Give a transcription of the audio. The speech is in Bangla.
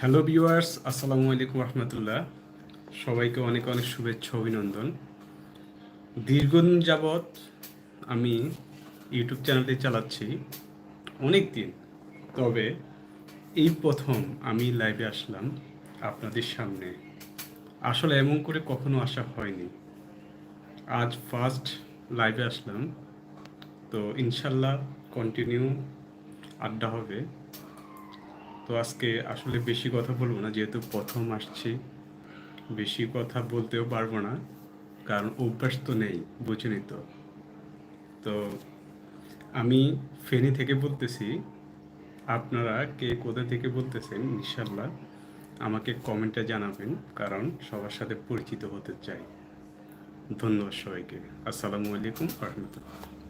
হ্যালো ভিউয়ার্স আসসালামু আলাইকুম রহমতুল্লাহ সবাইকে অনেক অনেক শুভেচ্ছা, অভিনন্দন। দীর্ঘদিন যাবৎ আমি ইউটিউব চ্যানেলটি চালাচ্ছি অনেক দিন। তবে এই প্রথম আমি লাইভে আসলাম আপনাদের সামনে। আসলে এমন করে কখনো আসা হয়নি। আজ ফার্স্ট লাইভে আসলাম। তো ইনশাল্লাহ কন্টিনিউ আড্ডা হবে। তো আজকে আসলে বেশি কথা বলব না, যেহেতু প্রথম আসছি। বেশি কথা বলতেও পারব না, কারণ অভ্যাস তো নেই বুঝিনি তো। তো আমি ফেনী থেকে বলতেছি, আপনারা কে কোথা থেকে বলতেছেন ইনশাল্লাহ আমাকে কমেন্টে জানাবেন, কারণ সবার সাথে পরিচিত হতে চাই। ধন্যবাদ সবাইকে। আসসালামু আলাইকুম রহমতুল্লাহ।